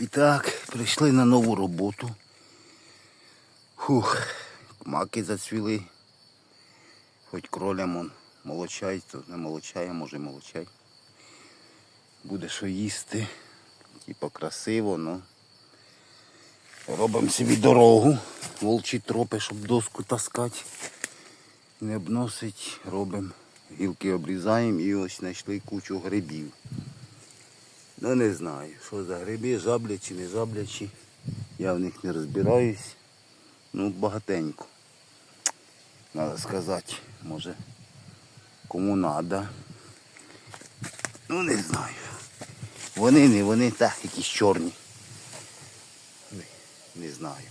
І так, прийшли на нову роботу. Фух, маки зацвіли. Хоч кролям он молочай, то не молочає, може молочай. Буде що їсти. Типа красиво, ну. Робимо собі дорогу, волчі тропи, щоб доску таскати. Не обносить, робимо. Гілки обрізаємо і ось знайшли кучу грибів. Ну не знаю, що за гриби, жаблячі, не жаблячі. Я в них не розбираюсь. Ну, багатенько. Надо сказати, може, кому надо. Ну не знаю. Вони не, вони так, якісь чорні. Не, не знаю.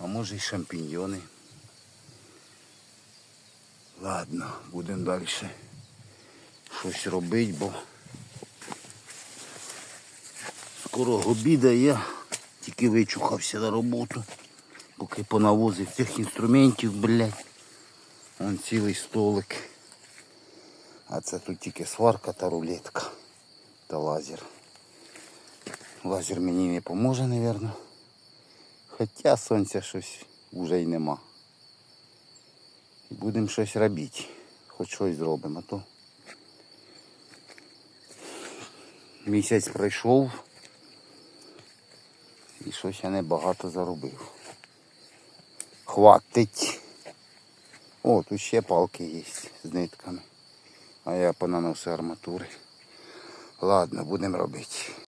А може і шампіньйони. Ладно, будемо далі щось робити, бо скоро обіда я тільки вичухався на роботу, поки понавозив цих інструментів, блядь. Вон цілий столик. А це тут тільки сварка та рулетка та лазер. Лазер мені не поможе, мабуть. Хоча сонця щось вже й нема. І будемо щось робити. Хоч щось зробимо, а то місяць пройшов і щось я небагато заробив. Хватить. О, тут ще палки є з нитками. А я понаносив арматури. Ладно, будемо робити.